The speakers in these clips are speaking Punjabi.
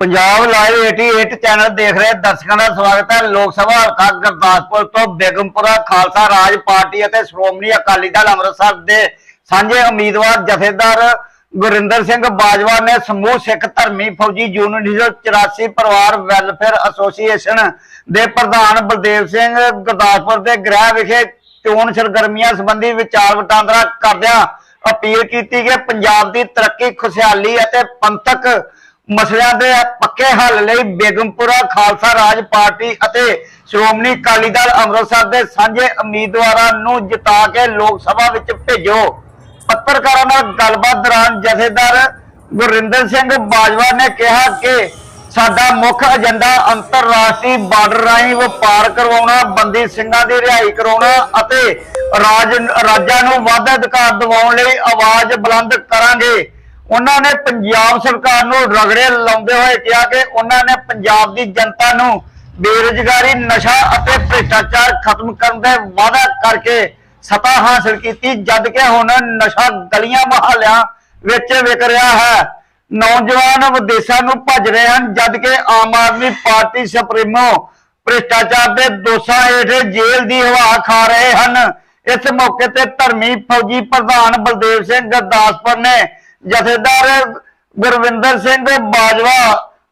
ਪੰਜਾਬ ਲਾਈਵ 88 ਚੈਨਲ ਦੇਖ ਰਹੇ ਦਰਸ਼ਕਾਂ ਦਾ ਸਵਾਗਤ ਹੈ। ਲੋਕ ਸਭਾ ਹਲਕਾ ਗੁਰਦਾਸਪੁਰ ਤੋਂ ਬੇਗਮਪੁਰਾ ਖਾਲਸਾ ਰਾਜ ਪਾਰਟੀ ਅਤੇ ਸ਼੍ਰੋਮਣੀ ਅਕਾਲੀ ਦਲ ਅੰਮ੍ਰਿਤਸਰ ਦੇ ਸਾਂਝੇ ਉਮੀਦਵਾਰ ਜਥੇਦਾਰ ਗੁਰਿੰਦਰ ਸਿੰਘ ਬਾਜਵਾ ਨੇ ਸਮੂਹ ਸਿੱਖ ਧਰਮੀ ਫੌਜੀ ਯੂਨੀਅਨ 1984 ਪਰਿਵਾਰ ਵੈਲਫੇਅਰ ਐਸੋਸੀਏਸ਼ਨ ਦੇ ਪ੍ਰਧਾਨ ਬਲਦੇਵ ਸਿੰਘ ਗੁਰਦਾਸਪੁਰ ਦੇ ਗ੍ਰਹਿ ਵਿਖੇ ਚੋਣ ਸਰਗਰਮੀਆਂ ਸੰਬੰਧੀ ਵਿਚਾਰ ਵਟਾਂਦਰਾ ਕਰਦਿਆਂ ਅਪੀਲ ਕੀਤੀ ਕਿ ਪੰਜਾਬ ਦੀ ਤਰੱਕੀ, ਖੁਸ਼ਹਾਲੀ ਅਤੇ ਪੰਥਕ ਮਸਲਿਆਂ ਦੇ ਪੱਕੇ ਹੱਲ ਲਈ ਬੇਗਮਪੁਰਾ ਖਾਲਸਾ ਰਾਜ ਪਾਰਟੀ ਅਤੇ ਸ਼੍ਰੋਮਣੀ ਅਕਾਲੀ ਦਲ ਅੰਮ੍ਰਿਤਸਰ ਦੇ ਸਾਂਝੇ ਉਮੀਦਵਾਰਾਂ ਨੂੰ ਜਿਤਾ ਕੇ ਲੋਕ ਸਭਾ ਵਿੱਚ ਭੇਜੋ। ਪੱਤਰਕਾਰਾਂ ਨਾਲ ਗੱਲਬਾਤ ਦੌਰਾਨ ਜਥੇਦਾਰ ਗੁਰਿੰਦਰ ਸਿੰਘ ਬਾਜਵਾ ਨੇ ਕਿਹਾ ਕਿ ਸਾਡਾ ਮੁੱਖ ਏਜੰਡਾ ਅੰਤਰਰਾਸ਼ਟਰੀ ਬਾਰਡਰ ਰਾਹੀਂ ਵਪਾਰ ਕਰਵਾਉਣਾ, ਬੰਦੀ ਸਿੰਘਾਂ ਦੀ ਰਿਹਾਈ ਕਰਾਉਣਾ ਅਤੇ ਰਾਜ ਰਾਜਾਂ ਨੂੰ ਵਾਧਾ ਅਧਿਕਾਰ ਦਿਵਾਉਣ ਲਈ ਆਵਾਜ਼ ਬੁਲੰਦ ਕਰਾਂਗੇ। ਉਹਨਾਂ ਨੇ ਪੰਜਾਬ ਸਰਕਾਰ ਨੂੰ ਰਗੜੇ ਲਾਉਂਦੇ ਹੋਏ ਕਿਹਾ ਕਿ ਉਹਨਾਂ ਨੇ ਪੰਜਾਬ ਦੀ ਜਨਤਾ ਨੂੰ ਬੇਰੁਜ਼ਗਾਰੀ, ਨਸ਼ਾ ਅਤੇ ਭ੍ਰਿਸ਼ਟਾਚਾਰ ਖਤਮ ਕਰਨ ਦੇ ਵਾਅਦਾ ਕਰਕੇ ਸਤਾ ਹਾਸਲ ਕੀਤੀ, ਜਦ ਕਿ ਹੁਣ ਨਸ਼ਾ ਗਲੀਆਂ ਮੁਹੱਲਿਆਂ ਵਿੱਚ ਵਿਕ ਰਿਹਾ ਹੈ। ਨੌਜਵਾਨ ਵਿਦੇਸ਼ਾਂ ਨੂੰ ਭੱਜ ਰਹੇ ਹਨ, ਜਦ ਕਿ ਆਮ ਆਦਮੀ ਪਾਰਟੀ ਸੁਪਰੀਮੋ ਭ੍ਰਿਸ਼ਟਾਚਾਰ ਦੇ ਦੋਸ਼ਾਂ ਹੇਠ ਜੇਲ੍ਹ ਦੀ ਹਵਾ ਖਾ ਰਹੇ ਹਨ। ਇਸ ਮੌਕੇ ਤੇ ਧਰਮੀ ਫੌਜੀ ਪ੍ਰਧਾਨ ਬਲਦੇਵ ਸਿੰਘ ਗੁਰਦਾਸਪੁਰ ਨੇ ਜਥੇਦਾਰ ਗੁਰਵਿੰਦਰ ਸਿੰਘ ਬਾਜਵਾ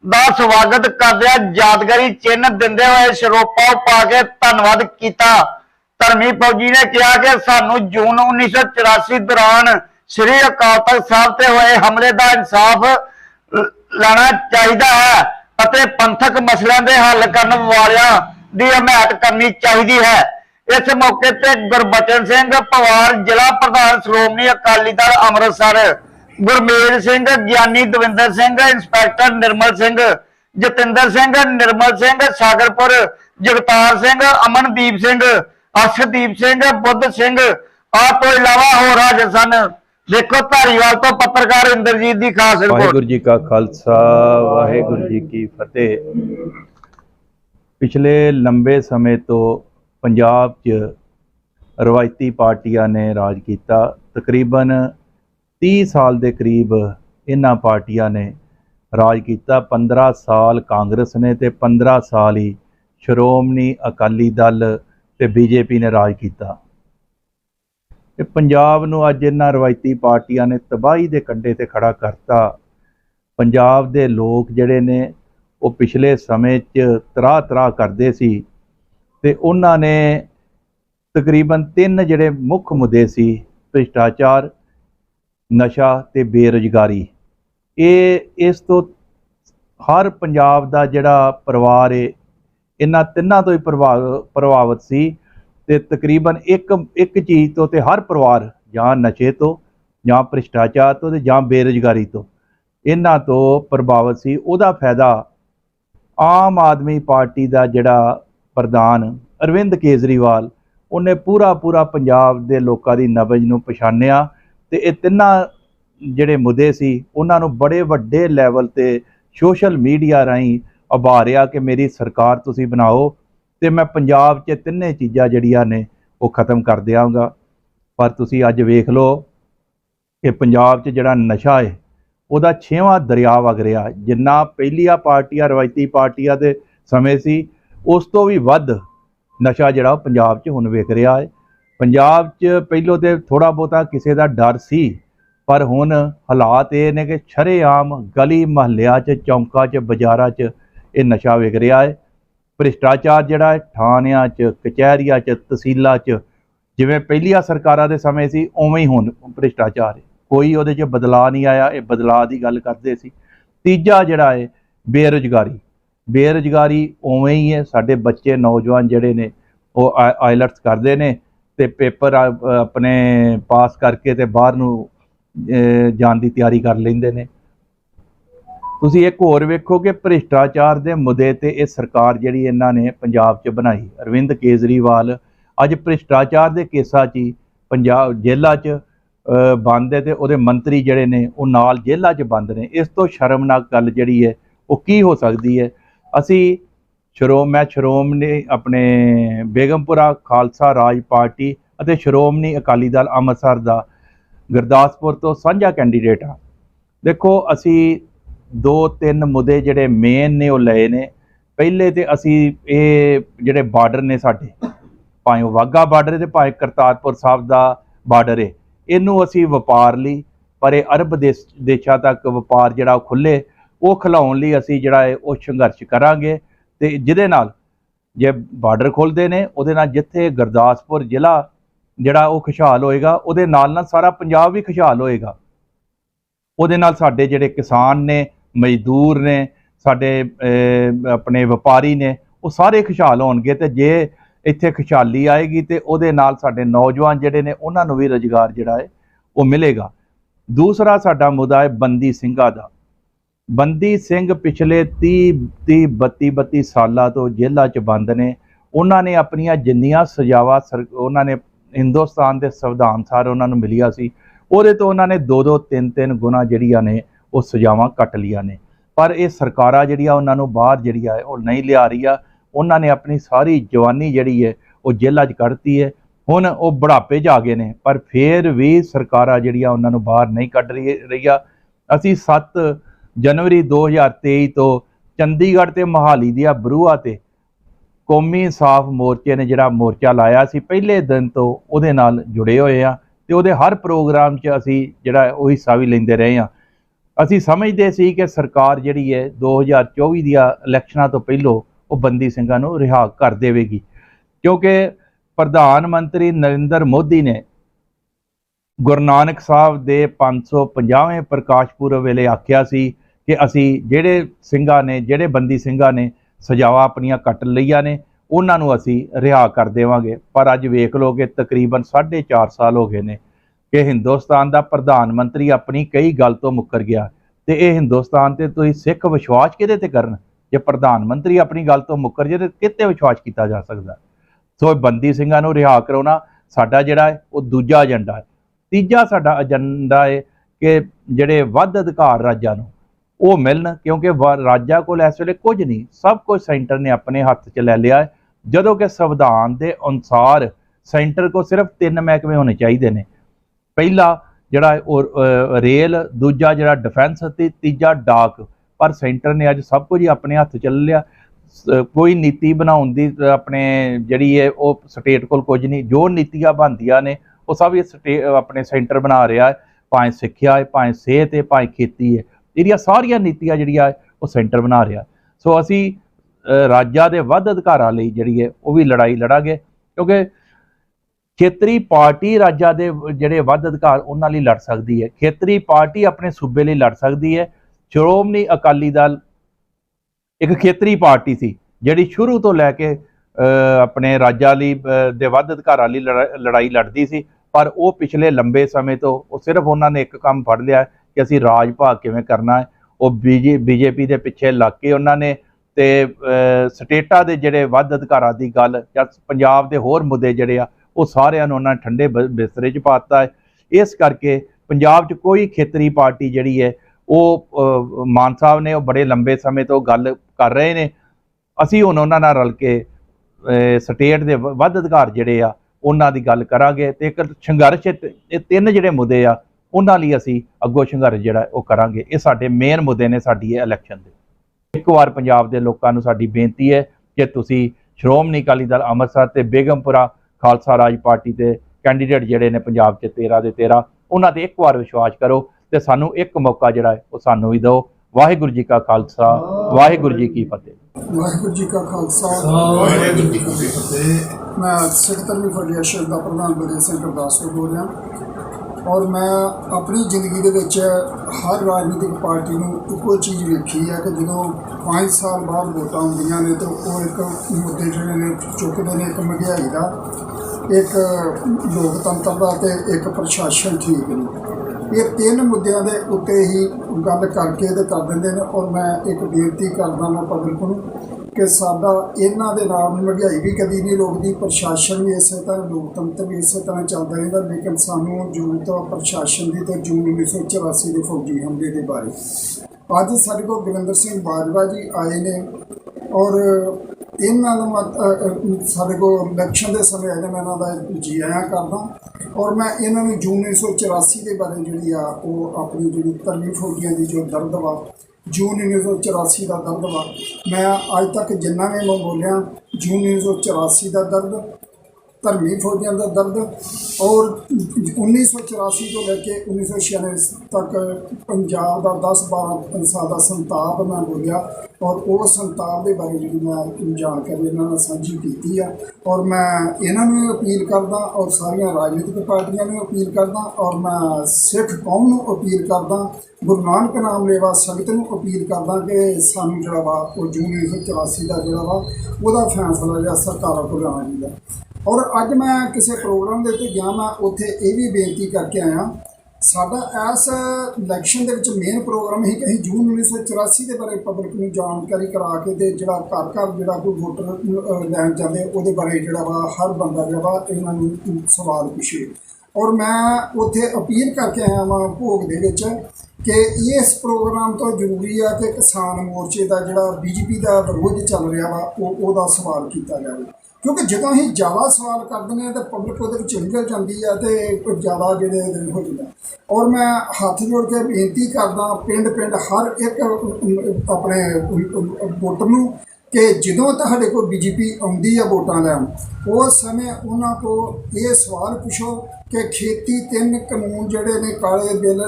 ਦਾ ਸਵਾਗਤ ਕਰਦਿਆਂ ਯਾਦਗਾਰੀ ਚਿੰਨ੍ਹ ਦਿੰਦੇ ਹੋਏ ਸ਼ਰੋਪਾ ਪਾ ਕੇ ਧੰਨਵਾਦ ਕੀਤਾ। ਧਰਮੀ ਫੌਜੀ ਨੇ ਕਿਹਾ ਕਿ ਸਾਨੂੰ ਜੂਨ 1984 ਦੌਰਾਨ ਸ੍ਰੀ ਅਕਾਲ ਤਖਤ ਸਾਹਿਬ ਤੇ ਹੋਏ ਹਮਲੇ ਦਾ ਇਨਸਾਫ ਲੈਣਾ ਚਾਹੀਦਾ ਹੈ ਅਤੇ ਪੰਥਕ ਮਸਲਿਆਂ ਦੇ ਹੱਲ ਕਰਨ ਵਾਲਿਆਂ ਦੀ ਹਮਾਇਤ ਕਰਨੀ ਚਾਹੀਦੀ ਹੈ। ਇਸ ਮੌਕੇ ਤੇ ਗੁਰਬਚਨ ਸਿੰਘ ਪਵਾਰ ਜ਼ਿਲ੍ਹਾ ਪ੍ਰਧਾਨ ਸ਼੍ਰੋਮਣੀ ਅਕਾਲੀ ਦਲ ਅੰਮ੍ਰਿਤਸਰ ਗੁਰਮੇਲ ਸਿੰਘ, ਗਿਆਨੀ ਦਵਿੰਦਰ ਸਿੰਘ, ਇੰਸਪੈਕਟਰ ਨਿਰਮਲ ਸਿੰਘ, ਜਤਿੰਦਰ ਸਿੰਘ, ਨਿਰਮਲ ਸਿੰਘ, ਸਾਗਰਪੁਰ, ਜਗਤਾਰ ਸਿੰਘ, ਅਮਨਦੀਪ ਸਿੰਘ ਅਰਸ਼ਦੀਪ ਸਿੰਘ, ਬੁੱਧ ਸਿੰਘ। ਆ ਤੋਂ ਇਲਾਵਾ ਹੋਰ ਹਾਜ਼ਰ ਸਨ। ਦੇਖੋ ਧਾਰੀਵਾਲ ਤੋਂ ਪੱਤਰਕਾਰ ਇੰਦਰਜੀਤ ਦੀ ਖਾਸ ਰਿਪੋਰਟ ਵਾਹਿਗੁਰੂ ਜੀ ਕਾ ਖਾਲਸਾ, ਵਾਹਿਗੁਰੂ ਜੀ ਕੀ ਫਤਿਹ। ਪਿਛਲੇ ਲੰਬੇ ਸਮੇਂ ਤੋਂ ਪੰਜਾਬ 'ਚ ਰਵਾਇਤੀ ਪਾਰਟੀਆਂ ਨੇ ਰਾਜ ਕੀਤਾ। ਤਕਰੀਬਨ 30 ਸਾਲ ਦੇ ਕਰੀਬ ਇਹਨਾਂ ਪਾਰਟੀਆਂ ਨੇ ਰਾਜ ਕੀਤਾ 15 ਸਾਲ ਕਾਂਗਰਸ ਨੇ ਤੇ 15 ਸਾਲ ਹੀ ਸ਼੍ਰੋਮਣੀ ਅਕਾਲੀ ਦਲ ਤੇ ਬੀਜੇਪੀ ਨੇ ਰਾਜ ਕੀਤਾ। ਤੇ ਪੰਜਾਬ ਨੂੰ ਅੱਜ ਇਹਨਾਂ ਰਵਾਇਤੀ ਪਾਰਟੀਆਂ ਨੇ ਤਬਾਹੀ ਦੇ ਕੰਢੇ ਤੇ ਖੜਾ ਕਰਤਾ। ਪੰਜਾਬ ਦੇ ਲੋਕ ਜਿਹੜੇ ਨੇ, ਉਹ ਪਿਛਲੇ ਸਮੇਂ 'ਚ ਤਰਾਹ ਤਰਾਹ ਕਰਦੇ ਸੀ ਤੇ ਉਹਨਾਂ ਨੇ ਤਕਰੀਬਨ ਤਿੰਨ ਜਿਹੜੇ ਮੁੱਖ ਮੁੱਦੇ ਸੀ, ਭ੍ਰਿਸ਼ਟਾਚਾਰ ਨਸ਼ਾ ਤੇ ਬੇਰੁਜ਼ਗਾਰੀ। ਇਹ, ਇਸ ਤੋਂ ਹਰ ਪੰਜਾਬ ਦਾ ਜਿਹੜਾ ਪਰਿਵਾਰ ਏ, ਇਹਨਾਂ ਤਿੰਨਾਂ ਤੋਂ ਹੀ ਪ੍ਰਭਾਵ ਪ੍ਰਭਾਵਿਤ ਸੀ ਤੇ ਤਕਰੀਬਨ ਇੱਕ ਇੱਕ ਚੀਜ਼ ਤੋਂ ਤੇ ਹਰ ਪਰਿਵਾਰ ਜਾਂ ਨਸ਼ੇ ਤੋਂ ਜਾਂ ਭ੍ਰਿਸ਼ਟਾਚਾਰ ਤੋਂ ਤੇ ਜਾਂ ਬੇਰੁਜ਼ਗਾਰੀ ਤੋਂ ਇਹਨਾਂ ਤੋਂ ਪ੍ਰਭਾਵਿਤ ਸੀ। ਉਹਦਾ ਫਾਇਦਾ ਆਮ ਆਦਮੀ ਪਾਰਟੀ ਦਾ ਜਿਹੜਾ ਪ੍ਰਧਾਨ ਅਰਵਿੰਦ ਕੇਜਰੀਵਾਲ, ਉਹਨੇ ਪੂਰਾ ਪੂਰਾ ਪੰਜਾਬ ਦੇ ਲੋਕਾਂ ਦੀ ਨਬਜ ਨੂੰ ਪਛਾਣਿਆ। ਤੇ ਇਹ ਤਿੰਨਾਂ ਜਿਹੜੇ ਮੁੱਦੇ ਸੀ, ਉਹਨਾਂ ਨੂੰ ਬੜੇ ਵੱਡੇ ਲੈਵਲ ਤੇ ਸੋਸ਼ਲ ਮੀਡੀਆ ਰਾਹੀਂ ਉਭਾਰਿਆ ਕਿ ਮੇਰੀ ਸਰਕਾਰ ਤੁਸੀਂ ਬਣਾਓ ਤੇ ਮੈਂ ਪੰਜਾਬ 'ਚ ਤਿੰਨੇ ਚੀਜ਼ਾਂ ਜਿਹੜੀਆਂ ਨੇ ਉਹ ਖਤਮ ਕਰ ਦਿਆਂਗਾ। ਪਰ ਤੁਸੀਂ ਅੱਜ ਵੇਖ ਲਓ ਕਿ ਪੰਜਾਬ 'ਚ ਜਿਹੜਾ ਨਸ਼ਾ ਹੈ ਉਹਦਾ ਛੇਵਾਂ ਦਰਿਆ ਵਗ ਰਿਹਾ। ਜਿੰਨਾ ਪਹਿਲੀਆਂ ਪਾਰਟੀਆਂ, ਰਵਾਇਤੀ ਪਾਰਟੀਆਂ ਦੇ ਸਮੇਂ ਸੀ, ਉਸ ਤੋਂ ਵੀ ਵੱਧ ਨਸ਼ਾ ਜਿਹੜਾ ਉਹ ਪੰਜਾਬ 'ਚ ਹੁਣ ਵੇਖ ਰਿਹਾ ਹੈ ਪੰਜਾਬ 'ਚ ਪਹਿਲੋਂ ਤੇ ਥੋੜਾ ਬਹੁਤਾ ਕਿਸੇ ਦਾ ਡਰ ਸੀ, ਪਰ ਹੁਣ ਹਾਲਾਤ ਇਹ ਨੇ ਕਿ ਸ਼ਰੇਆਮ ਗਲੀ ਮਹੱਲਿਆਂ 'ਚ, ਚੌਂਕਾਂ 'ਚ, ਬਾਜ਼ਾਰਾਂ 'ਚ ਇਹ ਨਸ਼ਾ ਵਿਕ ਰਿਹਾ ਹੈ। ਭ੍ਰਿਸ਼ਟਾਚਾਰ ਜਿਹੜਾ ਹੈ, ਥਾਣਿਆਂ 'ਚ, ਕਚਹਿਰੀਆਂ 'ਚ, ਤਹਿਸੀਲਾਂ 'ਚ, ਜਿਵੇਂ ਪਹਿਲੀਆਂ ਸਰਕਾਰਾਂ ਦੇ ਸਮੇਂ ਸੀ, ਉਵੇਂ ਹੀ ਹੁਣ ਭ੍ਰਿਸ਼ਟਾਚਾਰ ਹੈ। ਕੋਈ ਉਹਦੇ 'ਚ ਬਦਲਾਅ ਨਹੀਂ ਆਇਆ, ਇਹ ਬਦਲਾਅ ਦੀ ਗੱਲ ਕਰਦੇ ਸੀ। ਤੀਜਾ ਜਿਹੜਾ ਹੈ, ਬੇਰੁਜ਼ਗਾਰੀ। ਬੇਰੁਜ਼ਗਾਰੀ ਉਵੇਂ ਹੀ ਹੈ, ਸਾਡੇ ਬੱਚੇ, ਨੌਜਵਾਨ ਜਿਹੜੇ ਨੇ, ਉਹ ਆਇਲਟਸ ਕਰਦੇ ਨੇ ਤੇ ਪੇਪਰ ਆਪਣੇ ਪਾਸ ਕਰਕੇ ਤੇ ਬਾਹਰ ਨੂੰ ਜਾਣ ਦੀ ਤਿਆਰੀ ਕਰ ਲੈਂਦੇ ਨੇ। ਤੁਸੀਂ ਇੱਕ ਹੋਰ ਵੇਖੋ ਕਿ ਭ੍ਰਿਸ਼ਟਾਚਾਰ ਦੇ ਮੁੱਦੇ ਤੇ ਇਹ ਸਰਕਾਰ ਜਿਹੜੀ ਇਹਨਾਂ ਨੇ ਪੰਜਾਬ 'ਚ ਬਣਾਈ, ਅਰਵਿੰਦ ਕੇਜਰੀਵਾਲ। ਅੱਜ ਭ੍ਰਿਸ਼ਟਾਚਾਰ ਦੇ ਕੇਸਾਂ 'ਚ ਹੀ ਪੰਜਾਬ ਜੇਲ੍ਹਾਂ 'ਚ ਬੰਦ ਹੈ ਤੇ ਉਹਦੇ ਮੰਤਰੀ ਜਿਹੜੇ ਨੇ, ਉਹ ਨਾਲ ਜੇਲ੍ਹਾਂ 'ਚ ਬੰਦ ਨੇ। ਇਸ ਤੋਂ ਸ਼ਰਮਨਾਕ ਗੱਲ ਜਿਹੜੀ ਹੈ, ਉਹ ਕੀ ਹੋ ਸਕਦੀ ਹੈ? ਅਸੀਂ ਸ਼੍ਰੋਮ ਮੈਂ ਸ਼੍ਰੋਮਣੀ ਆਪਣੇ ਬੇਗਮਪੁਰਾ ਖਾਲਸਾ ਰਾਜ ਪਾਰਟੀ ਅਤੇ ਸ਼੍ਰੋਮਣੀ ਅਕਾਲੀ ਦਲ ਅੰਮ੍ਰਿਤਸਰ ਦਾ ਗੁਰਦਾਸਪੁਰ ਤੋਂ ਸਾਂਝਾ ਕੈਂਡੀਡੇਟ ਹਾਂ। ਦੇਖੋ, ਅਸੀਂ ਦੋ ਤਿੰਨ ਮੁੱਦੇ ਜਿਹੜੇ ਮੇਨ ਨੇ ਉਹ ਲਏ ਨੇ। ਪਹਿਲੇ ਤੇ ਅਸੀਂ ਇਹ ਜਿਹੜੇ ਬਾਰਡਰ ਨੇ ਸਾਡੇ, ਭਾਵੇਂ ਉਹ ਵਾਹਗਾ ਬਾਰਡਰ ਤੇ ਭਾਵੇਂ ਕਰਤਾਰਪੁਰ ਸਾਹਿਬ ਦਾ ਬਾਰਡਰ ਹੈ, ਇਹਨੂੰ ਅਸੀਂ ਵਪਾਰ ਲਈ, ਪਰ ਇਹ ਅਰਬ ਦੇਸ਼ ਦੇਸ਼ਾਂ ਤੱਕ ਵਪਾਰ ਜਿਹੜਾ ਉਹ ਖੁੱਲੇ ਉਹ ਖਿਲਾਉਣ ਲਈ ਅਸੀਂ ਜਿਹੜਾ ਹੈ ਉਹ ਸੰਘਰਸ਼ ਕਰਾਂਗੇ। ਤੇ ਜਿਹਦੇ ਨਾਲ ਜੇ ਬਾਰਡਰ ਖੁੱਲਦੇ ਨੇ, ਉਹਦੇ ਨਾਲ ਜਿੱਥੇ ਗੁਰਦਾਸਪੁਰ ਜ਼ਿਲ੍ਹਾ ਜਿਹੜਾ ਉਹ ਖੁਸ਼ਹਾਲ ਹੋਏਗਾ, ਉਹਦੇ ਨਾਲ ਨਾਲ ਸਾਰਾ ਪੰਜਾਬ ਵੀ ਖੁਸ਼ਹਾਲ ਹੋਏਗਾ। ਉਹਦੇ ਨਾਲ ਸਾਡੇ ਜਿਹੜੇ ਕਿਸਾਨ ਨੇ, ਮਜ਼ਦੂਰ ਨੇ, ਸਾਡੇ ਆਪਣੇ ਵਪਾਰੀ ਨੇ, ਉਹ ਸਾਰੇ ਖੁਸ਼ਹਾਲ ਹੋਣਗੇ ਤੇ ਜੇ ਇੱਥੇ ਖੁਸ਼ਹਾਲੀ ਆਏਗੀ ਤੇ ਉਹਦੇ ਨਾਲ ਸਾਡੇ ਨੌਜਵਾਨ ਜਿਹੜੇ ਨੇ, ਉਹਨਾਂ ਨੂੰ ਵੀ ਰੁਜ਼ਗਾਰ ਜਿਹੜਾ ਹੈ, ਉਹ ਮਿਲੇਗਾ। ਦੂਸਰਾ ਸਾਡਾ ਮੁੱਦਾ ਹੈ ਬੰਦੀ ਸਿੰਘਾਂ ਦਾ। ਬੰਦੀ ਸਿੰਘ ਪਿਛਲੇ 30 30 32 32 ਸਾਲਾਂ ਤੋਂ ਜੇਲ੍ਹਾਂ 'ਚ ਬੰਦ ਨੇ। ਉਹਨਾਂ ਨੇ ਆਪਣੀਆਂ ਜਿੰਨੀਆਂ ਸਜ਼ਾਵਾਂ ਸਰ- ਉਹਨਾਂ ਨੇ ਹਿੰਦੁਸਤਾਨ ਦੇ ਸੰਵਿਧਾਨ ਸਾਰ ਉਹਨਾਂ ਨੂੰ ਮਿਲਿਆ ਸੀ, ਉਹਦੇ ਤੋਂ ਉਹਨਾਂ ਨੇ ਦੋ ਦੋ ਤਿੰਨ ਤਿੰਨ ਗੁਣਾ ਜਿਹੜੀਆਂ ਨੇ, ਉਹ ਸਜ਼ਾਵਾਂ ਕੱਟ ਲੀਆਂ ਨੇ। ਪਰ ਇਹ ਸਰਕਾਰਾਂ ਜਿਹੜੀਆਂ ਉਹਨਾਂ ਨੂੰ ਬਾਹਰ ਜਿਹੜੀ ਆ ਉਹ ਨਹੀਂ ਲਿਆ ਰਹੀ ਆ ਉਹਨਾਂ ਨੇ ਆਪਣੀ ਸਾਰੀ ਜਵਾਨੀ ਜਿਹੜੀ ਹੈ, ਉਹ ਜੇਲ੍ਹਾਂ 'ਚ ਕੱਢਤੀ ਹੈ। ਹੁਣ ਉਹ ਬੁਢਾਪੇ 'ਚ ਆ ਗਏ ਨੇ, ਪਰ ਫੇਰ ਵੀ ਸਰਕਾਰਾਂ ਜਿਹੜੀਆਂ ਉਹਨਾਂ ਨੂੰ ਬਾਹਰ ਨਹੀਂ ਕੱਢ ਰਹੀ ਰਹੀਆਂ। ਅਸੀਂ 7 ਜਨਵਰੀ 2023 ਤੋਂ ਚੰਡੀਗੜ੍ਹ ਤੇ ਮਹਾਲੀ ਦੀਆਂ ਬਰੂਆ ਤੇ ਕੌਮੀ ਇਨਸਾਫ ਮੋਰਚੇ ਨੇ ਜਿਹੜਾ ਮੋਰਚਾ ਲਾਇਆ ਸੀ, ਪਹਿਲੇ ਦਿਨ ਤੋਂ ਉਹਦੇ ਨਾਲ ਜੁੜੇ ਹੋਏ ਆ ਤੇ ਉਹਦੇ ਹਰ ਪ੍ਰੋਗਰਾਮ 'ਚ ਅਸੀਂ ਜਿਹੜਾ ਉਹ ਹਿੱਸਾ ਵੀ ਲੈਂਦੇ ਰਹੇ ਆ ਅਸੀਂ ਸਮਝਦੇ ਸੀ ਕਿ ਸਰਕਾਰ ਜਿਹੜੀ ਹੈ 2024 ਦੀਆਂ ਇਲੈਕਸ਼ਨਾਂ ਤੋਂ ਪਹਿਲੋਂ ਉਹ ਬੰਦੀ ਸਿੰਘਾਂ ਨੂੰ ਰਿਹਾ ਕਰ ਦੇਵੇਗੀ। ਕਿਉਂਕਿ ਪ੍ਰਧਾਨ ਮੰਤਰੀ ਨਰਿੰਦਰ ਮੋਦੀ ਨੇ ਗੁਰੂ ਨਾਨਕ ਸਾਹਿਬ ਦੇ 550ਵੇਂ ਪ੍ਰਕਾਸ਼ ਪੁਰਬ ਵੇਲੇ ਆਖਿਆ ਸੀ ਕਿ ਅਸੀਂ ਜਿਹੜੇ ਸਿੰਘਾਂ ਨੇ, ਜਿਹੜੇ ਬੰਦੀ ਸਿੰਘਾਂ ਨੇ ਸਜ਼ਾਵਾਂ ਆਪਣੀਆਂ ਕੱਟ ਲਈਆਂ ਨੇ, ਉਹਨਾਂ ਨੂੰ ਅਸੀਂ ਰਿਹਾ ਕਰ ਦੇਵਾਂਗੇ। ਪਰ ਅੱਜ ਵੇਖ ਲਓ ਕਿ ਤਕਰੀਬਨ 4.5 ਸਾਲ ਹੋ ਗਏ ਨੇ ਕਿ ਹਿੰਦੁਸਤਾਨ ਦਾ ਪ੍ਰਧਾਨ ਮੰਤਰੀ ਆਪਣੀ ਕਈ ਗੱਲ ਤੋਂ ਮੁੱਕਰ ਗਿਆ ਤੇ ਇਹ ਹਿੰਦੁਸਤਾਨ ਤੇ ਤੁਸੀਂ ਸਿੱਖ ਵਿਸ਼ਵਾਸ ਕਿਹਦੇ ਤੇ ਕਰਨ? ਜੇ ਪ੍ਰਧਾਨ ਮੰਤਰੀ ਆਪਣੀ ਗੱਲ ਤੋਂ ਮੁੱਕਰ ਜੇ ਤੇ ਕਿਤੇ ਵਿਸ਼ਵਾਸ ਕੀਤਾ ਜਾ ਸਕਦਾ? ਸੋ ਬੰਦੀ ਸਿੰਘਾਂ ਨੂੰ ਰਿਹਾ ਕਰਾਉਣਾ ਸਾਡਾ ਜਿਹੜਾ ਹੈ, ਉਹ ਦੂਜਾ ਏਜੰਡਾ ਹੈ। ਤੀਜਾ ਸਾਡਾ ਏਜੰਡਾ ਹੈ ਕਿ ਜਿਹੜੇ ਵੱਧ ਅਧਿਕਾਰ ਰਾਜਾਂ ਨੂੰ ਉਹ ਮਿਲਣ, ਕਿਉਂਕਿ ਵਾ- ਰਾਜਾਂ ਕੋਲ ਇਸ ਵੇਲੇ ਕੁਝ ਨਹੀਂ। ਸਭ ਕੁਝ ਸੈਂਟਰ ਨੇ ਆਪਣੇ ਹੱਥ 'ਚ ਲੈ ਲਿਆ ਜਦੋਂ ਕਿ ਸੰਵਿਧਾਨ ਦੇ ਅਨੁਸਾਰ ਸੈਂਟਰ ਕੋ ਸਿਰਫ ਤਿੰਨ ਮਹਿਕਮੇ ਹੋਣੇ ਚਾਹੀਦੇ ਨੇ। ਪਹਿਲਾ ਜਿਹੜਾ ਉਹ ਰੇਲ, ਦੂਜਾ ਜਿਹੜਾ ਡਿਫੈਂਸ ਤੇ ਤੀਜਾ ਡਾਕ। ਪਰ ਸੈਂਟਰ ਨੇ ਅੱਜ ਸਭ ਕੁਝ ਹੀ ਆਪਣੇ ਹੱਥ 'ਚ ਲਿਆ। ਸ- ਕੋਈ ਨੀਤੀ ਬਣਾਉਣ ਦੀ ਆਪਣੇ ਜਿਹੜੀ ਹੈ ਉਹ ਸਟੇਟ ਕੋਲ ਕੁਝ ਨਹੀਂ। ਜੋ ਨੀਤੀਆਂ ਬਣਦੀਆਂ ਨੇ, ਉਹ ਸਭ ਇਹ ਸਟੇ, ਆਪਣੇ ਸੈਂਟਰ ਬਣਾ ਰਿਹਾ ਹੈ। ਭਾਵੇਂ ਸਿੱਖਿਆ ਹੈ, ਭਾਵੇਂ ਸਿਹਤ ਹੈ, ਭਾਵੇਂ ਖੇਤੀ ਹੈ। ਇਹਦੀਆਂ ਸਾਰੀਆਂ ਨੀਤੀਆਂ ਜਿਹੜੀਆਂ ਉਹ ਸੈਂਟਰ ਬਣਾ ਰਿਹਾ। ਸੋ ਅਸੀਂ ਰਾਜਾਂ ਦੇ ਵੱਧ ਅਧਿਕਾਰਾਂ ਲਈ ਜਿਹੜੀ ਹੈ, ਉਹ ਵੀ ਲੜਾਈ ਲੜਾਂਗੇ, ਕਿਉਂਕਿ ਖੇਤਰੀ ਪਾਰਟੀ ਰਾਜਾਂ ਦੇ ਜਿਹੜੇ ਵੱਧ ਅਧਿਕਾਰ ਉਹਨਾਂ ਲਈ ਲੜ ਸਕਦੀ ਹੈ। ਖੇਤਰੀ ਪਾਰਟੀ ਆਪਣੇ ਸੂਬੇ ਲਈ ਲੜ ਸਕਦੀ ਹੈ। ਸ਼੍ਰੋਮਣੀ ਅਕਾਲੀ ਦਲ ਇੱਕ ਖੇਤਰੀ ਪਾਰਟੀ ਸੀ, ਜਿਹੜੀ ਸ਼ੁਰੂ ਤੋਂ ਲੈ ਕੇ ਆਪਣੇ ਰਾਜਾਂ ਲਈ ਦੇ ਵੱਧ ਅਧਿਕਾਰਾਂ ਲਈ ਲੜਾ- ਲੜਾਈ ਲੜਦੀ ਸੀ। ਪਰ ਉਹ ਪਿਛਲੇ ਲੰਬੇ ਸਮੇਂ ਤੋਂ, ਉਹ ਸਿਰਫ ਉਹਨਾਂ ਨੇ ਇੱਕ ਕੰਮ ਫੜ ਲਿਆ ਕਿ ਅਸੀਂ ਰਾਜ ਭਾਗ ਕਿਵੇਂ ਕਰਨਾ ਹੈ, ਉਹ ਬੀਜੇ, ਬੀਜੇਪੀ ਦੇ ਪਿੱਛੇ ਲੱਗ ਕੇ ਉਹਨਾਂ ਨੇ ਤੇ ਸਟੇਟਾਂ ਦੇ ਜਿਹੜੇ ਵੱਧ ਅਧਿਕਾਰਾਂ ਦੀ ਗੱਲ ਜਾਂ ਪੰਜਾਬ ਦੇ ਹੋਰ ਮੁੱਦੇ ਜਿਹੜੇ ਆ, ਉਹ ਸਾਰਿਆਂ ਨੂੰ ਉਹਨਾਂ ਨੇ ਠੰਡੇ ਬ- ਬਿਸਤਰੇ 'ਚ ਪਾਤਾ ਹੈ। ਇਸ ਕਰਕੇ ਪੰਜਾਬ 'ਚ ਕੋਈ ਖੇਤਰੀ ਪਾਰਟੀ ਜਿਹੜੀ ਹੈ, ਉਹ ਮਾਨ ਸਾਹਿਬ ਨੇ ਉਹ ਬੜੇ ਲੰਬੇ ਸਮੇਂ ਤੋਂ ਗੱਲ ਕਰ ਰਹੇ ਨੇ। ਅਸੀਂ ਹੁਣ ਉਹਨਾਂ ਨਾਲ ਰਲ ਕੇ ਸਟੇਟ ਦੇ ਵੱਧ ਅਧਿਕਾਰ ਜਿਹੜੇ ਆ, ਉਹਨਾਂ ਦੀ ਗੱਲ ਕਰਾਂਗੇ ਤੇ ਇੱਕ ਸੰਘਰਸ਼ ਇਹ ਤਿੰਨ ਜਿਹੜੇ ਮੁੱਦੇ ਆ ਉਹਨਾਂ ਲਈ ਅਸੀਂ ਅੱਗੋਂ ਸੰਘਰਸ਼ ਜਿਹੜਾ ਉਹ ਕਰਾਂਗੇ। ਇਹ ਸਾਡੇ ਮੇਨ ਮੁੱਦੇ ਨੇ ਸਾਡੀ ਇਹ ਇਲੈਕਸ਼ਨ ਦੇ। ਇੱਕ ਵਾਰ ਪੰਜਾਬ ਦੇ ਲੋਕਾਂ ਨੂੰ ਸਾਡੀ ਬੇਨਤੀ ਹੈ ਕਿ ਤੁਸੀਂ ਸ਼੍ਰੋਮਣੀ ਅਕਾਲੀ ਦਲ ਅੰਮ੍ਰਿਤਸਰ ਤੇ ਬੇਗਮਪੁਰਾ ਖਾਲਸਾ ਰਾਜ ਪਾਰਟੀ ਦੇ ਕੈਂਡੀਡੇਟ ਜਿਹੜੇ ਨੇ ਪੰਜਾਬ 'ਚ 13 ਦੇ 13 ਉਹਨਾਂ ਤੇ ਇੱਕ ਵਾਰ ਵਿਸ਼ਵਾਸ ਕਰੋ ਤੇ ਸਾਨੂੰ ਇੱਕ ਮੌਕਾ ਜਿਹੜਾ ਹੈ ਉਹ ਸਾਨੂੰ ਵੀ ਦਿਓ। ਵਾਹਿਗੁਰੂ ਜੀ ਕਾ ਖਾਲਸਾ ਵਾਹਿਗੁਰੂ ਜੀ ਕੀ ਫਤਿਹ। ਵਾਹਿਗੁਰੂ ਜੀ ਕਾ ਖਾਲਸਾ। ਵਾਹਿਗੁਰੂ ਜੀ ਕੀ ਫਤਿਹ। ਮੈਂ ਸਕੱਤਰਵੀਂ ਫੈਡਰੇਸ਼ਨ ਦਾ ਪ੍ਰਧਾਨ ਬਲਦੇਵ ਸਿੰਘ ਗੁਰਦਾਸਪੁਰ ਬੋਲ ਰਿਹਾ। ਔਰ ਮੈਂ ਆਪਣੀ ਜ਼ਿੰਦਗੀ ਦੇ ਵਿੱਚ ਹਰ ਰਾਜਨੀਤਿਕ ਪਾਰਟੀ ਨੂੰ ਇੱਕੋ ਚੀਜ਼ ਵੇਖੀ ਹੈ ਕਿ ਜਦੋਂ 5 ਸਾਲ ਬਾਅਦ ਵੋਟਾਂ ਹੁੰਦੀਆਂ ਨੇ ਤਾਂ ਉਹ ਇੱਕ ਮੁੱਦੇ ਜਿਹੜੇ ਨੇ ਚੁੱਕਦੇ ਨੇ, ਇੱਕ ਮਹਿੰਗਾਈ ਦਾ, ਇੱਕ ਲੋਕਤੰਤਰ ਦਾ ਤੇ ਇੱਕ ਪ੍ਰਸ਼ਾਸਨ ਠੀਕ ਨਹੀਂ ਇਹ ਤਿੰਨ ਮੁੱਦਿਆਂ ਦੇ ਉੱਤੇ ਹੀ ਗੱਲ ਕਰਕੇ ਤੇ ਕਰ ਦਿੰਦੇ ਨੇ ਔਰ ਮੈਂ ਇੱਕ ਬੇਨਤੀ ਕਰਦਾ ਮੈਂ ਪਬਲਿਕ ਨੂੰ ਕਿ ਸਾਡਾ ਇਹਨਾਂ ਦੇ ਨਾਲ ਮਹਿੰਗਾਈ ਵੀ ਕਦੀ ਨਹੀਂ ਰੋਕਦੀ, ਪ੍ਰਸ਼ਾਸਨ ਵੀ ਇਸੇ ਤਰ੍ਹਾਂ, ਲੋਕਤੰਤਰ ਵੀ ਇਸੇ ਤਰ੍ਹਾਂ ਚੱਲਦਾ ਰਹਿੰਦਾ, ਲੇਕਿਨ ਸਾਨੂੰ ਜੂਨ ਤੋਂ ਪ੍ਰਸ਼ਾਸਨ ਦੀ ਤੇ ਜੂਨ 1984 ਦੇ ਫੌਜੀ ਹਮਲੇ ਦੇ ਬਾਰੇ। ਅੱਜ ਸਾਡੇ ਕੋਲ ਗੁਰਿੰਦਰ ਸਿੰਘ ਬਾਜਵਾ ਜੀ ਆਏ ਨੇ ਔਰ ਇਹਨਾਂ ਦਾ ਮਤ- ਸਾਡੇ ਕੋਲ ਇਲੈਕਸ਼ਨ ਦੇ ਸਮੇਂ ਆਏ ਨੇ, ਮੈਂ ਇਹਨਾਂ ਦਾ ਜੀ ਆਇਆਂ ਕਰਦਾ ਔਰ ਮੈਂ ਇਹਨਾਂ ਨੂੰ ਜੂਨ 1984 ਦੇ ਬਾਰੇ ਜਿਹੜੀ ਆ, ਉਹ ਆਪਣੀ ਜਿਹੜੀ ਤਰਵੀਂ ਫੌਜੀਆਂ ਦੀ ਜੋ ਦਰਦ ਵਾ ਜੂਨ 1984 ਦਾ ਦਰਦ ਵਾ। ਮੈਂ ਅੱਜ ਤੱਕ ਜਿੰਨਾ ਵੀ ਮੈਂ ਬੋਲਿਆ, ਜੂਨ 1984 ਦਾ ਦਰਦ, ਧਰਮੀ ਫੌਜੀਆਂ ਦਾ ਦਰਦ, ਔਰ 1984 ਤੋਂ ਲੈ ਕੇ 1996 ਤੱਕ ਪੰਜਾਬ ਦਾ 10-12 ਸਾਲ ਦਾ ਸੰਤਾਪ ਮੈਂ ਬੋਲਿਆ, ਔਰ ਉਹ ਸੰਤਾਪ ਦੇ ਬਾਰੇ ਜਿਹੜੀ ਮੈਂ ਜਾਣਕਾਰੀ ਇਹਨਾਂ ਨਾਲ ਸਾਂਝੀ ਕੀਤੀ ਆ। ਔਰ ਮੈਂ ਇਹਨਾਂ ਨੂੰ ਵੀ ਅਪੀਲ ਕਰਦਾ ਔਰ ਸਾਰੀਆਂ ਰਾਜਨੀਤਿਕ ਪਾਰਟੀਆਂ ਨੂੰ ਅਪੀਲ ਕਰਦਾ ਔਰ ਮੈਂ ਸਿੱਖ ਕੌਮ ਨੂੰ ਅਪੀਲ ਕਰਦਾ, ਗੁਰੂ ਨਾਨਕ ਨਾਮ ਲੇਵਾ ਸੰਗਤ ਨੂੰ ਅਪੀਲ ਕਰਦਾ ਕਿ ਸਾਨੂੰ ਜਿਹੜਾ ਵਾ ਉਹ ਜੂਨ 1984 ਦਾ ਜਿਹੜਾ ਵਾ ਉਹਦਾ ਫੈਸਲਾ ਜਿਹੜਾ ਸਰਕਾਰਾਂ ਕੋਲ ਆਉਣਾ ਚਾਹੀਦਾ। ਔਰ ਅੱਜ ਮੈਂ ਕਿਸੇ ਪ੍ਰੋਗਰਾਮ ਦੇ ਉੱਤੇ ਗਿਆ, ਮੈਂ ਉੱਥੇ ਇਹ ਵੀ ਬੇਨਤੀ ਕਰਕੇ ਆਇਆ ਸਾਡਾ ਇਸ ਇਲੈਕਸ਼ਨ ਦੇ ਵਿੱਚ ਮੇਨ ਪ੍ਰੋਗਰਾਮ ਸੀ ਕਿ ਅਸੀਂ ਜੂਨ 1984 ਦੇ ਬਾਰੇ ਪਬਲਿਕ ਨੂੰ ਜਾਣਕਾਰੀ ਕਰਾ ਕੇ ਤੇ ਜਿਹੜਾ ਘਰ ਘਰ ਜਿਹੜਾ ਕੋਈ ਵੋਟਰ ਲੈਣ ਜਾਂਦੇ, ਉਹਦੇ ਬਾਰੇ ਜਿਹੜਾ ਵਾ ਹਰ ਬੰਦਾ ਜਿਹੜਾ ਵਾ ਇਹਨਾਂ ਨੂੰ ਸਵਾਲ ਪੁੱਛੇ। ਔਰ ਮੈਂ ਉੱਥੇ ਅਪੀਲ ਕਰਕੇ ਆਇਆ ਵਾਂ ਭੋਗ ਦੇ ਵਿੱਚ ਕਿ ਇਸ ਪ੍ਰੋਗਰਾਮ ਤੋਂ ਜ਼ਰੂਰੀ ਆ ਕਿ ਕਿਸਾਨ ਮੋਰਚੇ ਦਾ ਜਿਹੜਾ ਬੀਜੇਪੀ ਦਾ ਵਿਰੋਧ ਚੱਲ ਰਿਹਾ ਵਾ, ਉਹ ਉਹਦਾ ਸਵਾਲ ਕੀਤਾ ਜਾਵੇ। ਕਿਉਂਕਿ ਜਦੋਂ ਅਸੀਂ ਜ਼ਿਆਦਾ ਸਵਾਲ ਕਰਦੇ ਨੇ ਤਾਂ ਪਬਲਿਕ ਉਹਦੇ ਵਿੱਚ ਨਿਕਲ ਜਾਂਦੀ ਆ ਤੇ ਜ਼ਿਆਦਾ ਜਿਹੜੇ ਹੋ ਜਾਂਦਾ। ਔਰ ਮੈਂ ਹੱਥ ਜੋੜ ਕੇ ਬੇਨਤੀ ਕਰਦਾ ਪਿੰਡ ਪਿੰਡ ਹਰ ਇੱਕ ਆਪਣੇ ਵੋਟਰ ਨੂੰ ਕਿ ਜਦੋਂ ਤੁਹਾਡੇ ਕੋਲ ਬੀਜੇਪੀ ਆਉਂਦੀ ਆ ਵੋਟਾਂ ਲੈਣ, ਉਸ ਸਮੇਂ ਉਹਨਾਂ ਕੋਲ ਇਹ ਸਵਾਲ ਪੁੱਛੋ ਕਿ ਖੇਤੀ ਤਿੰਨ ਕਾਨੂੰਨ ਜਿਹੜੇ ਨੇ ਕਾਲੇ ਬਿੱਲ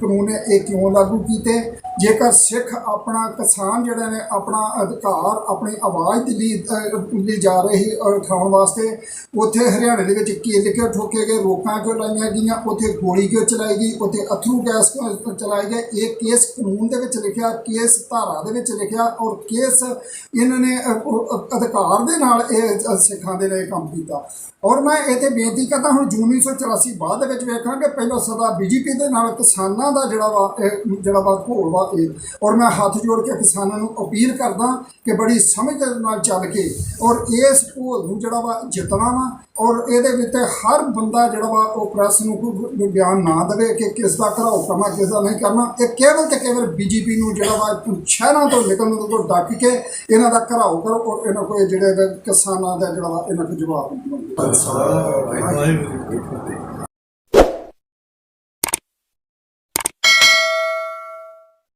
ਕਾਨੂੰਨ ਨੇ ਇਹ ਕਿਉਂ ਲਾਗੂ ਕੀਤੇ? ਜੇਕਰ ਸਿੱਖ ਆਪਣਾ ਕਿਸਾਨ ਜਿਹੜੇ ਨੇ, ਆਪਣਾ ਅਧਿਕਾਰ, ਆਪਣੀ ਆਵਾਜ਼ ਦੇ ਲਈ ਲਈ ਜਾ ਰਹੇ ਉਠਾਉਣ ਵਾਸਤੇ, ਉੱਥੇ ਹਰਿਆਣੇ ਦੇ ਵਿੱਚ ਕੇਲ ਕਿਉਂ ਠੋਕੇ ਗਏ, ਰੋਕਾਂ ਕਿਉਂ ਲਾਈਆਂ ਗਈਆਂ, ਉੱਥੇ ਗੋਲੀ ਕਿਉਂ ਚਲਾਈ ਗਈ, ਉੱਥੇ ਅਥਰੂ ਗੈਸ ਕਿਉਂ ਚਲਾਈ ਗਈ, ਇਹ ਕੇਸ ਕਾਨੂੰਨ ਦੇ ਵਿੱਚ ਲਿਖਿਆ, ਕੇਸ ਧਾਰਾ ਦੇ ਵਿੱਚ ਲਿਖਿਆ ਔਰ ਕੇਸ ਇਹਨਾਂ ਨੇ ਅਧਿਕਾਰ ਦੇ ਨਾਲ ਇਹ ਸਿੱਖਾਂ ਦੇ ਲਈ ਕੰਮ ਕੀਤਾ। ਔਰ ਮੈਂ ਇਹ ਤੇ ਬੇਨਤੀ ਕਰਦਾ ਹੁਣ ਜੂਨ 1984 ਬਾਅਦ ਦੇ ਵਿੱਚ ਵੇਖਾਂਗੇ, ਪਹਿਲਾਂ ਸਦਾ ਬੀਜੇਪੀ ਦੇ ਨਾਲ ਕਿਸਾਨਾਂ ਦਾ ਜਿਹੜਾ ਵਾ, ਇਹ, ਜਿਹੜਾ ਵਾ ਘੋਲ ਵਾ ਇਹ ਔਰ ਮੈਂ ਹੱਥ ਜੋੜ ਕੇ ਕਿਸਾਨਾਂ ਨੂੰ ਅਪੀਲ ਕਰਦਾ ਕਿ ਬੜੀ ਸਮਝ ਦੇ ਨਾਲ ਚੱਲ ਕੇ ਔਰ ਇਸ ਘੋਲ ਨੂੰ ਜਿਹੜਾ ਵਾ ਜਿੱਤਣਾ ਵਾ ਔਰ ਇਹਦੇ ਵਿੱਚ ਹਰ ਬੰਦਾ ਜਿਹੜਾ ਵਾ ਉਹ ਪ੍ਰੈਸ ਨੂੰ ਕੋਈ ਬਿਆਨ ਨਾ ਦੇਵੇ ਕਿ ਕਿਸ ਦਾ ਘਰਾਓ ਕਰਨਾ ਕਿਸ ਦਾ ਨਹੀਂ ਕਰਨਾ। ਇਹ ਕੇਵਲ ਤੇ ਕੇਵਲ ਬੀਜੇਪੀ ਨੂੰ ਜਿਹੜਾ ਵਾ ਸ਼ਹਿਰਾਂ ਤੋਂ ਨਿਕਲਣ ਤੋਂ ਡੱਕ ਕੇ ਇਹਨਾਂ ਦਾ ਘਰਾਓ ਕਰੋ ਔਰ ਇਹਨਾਂ ਕੋਲ ਜਿਹੜੇ ਕਿਸਾਨਾਂ ਦਾ ਜਿਹੜਾ ਵਾ ਇਹਨਾਂ ਕੋਲ ਜਵਾਬ। ਮੰਗੋ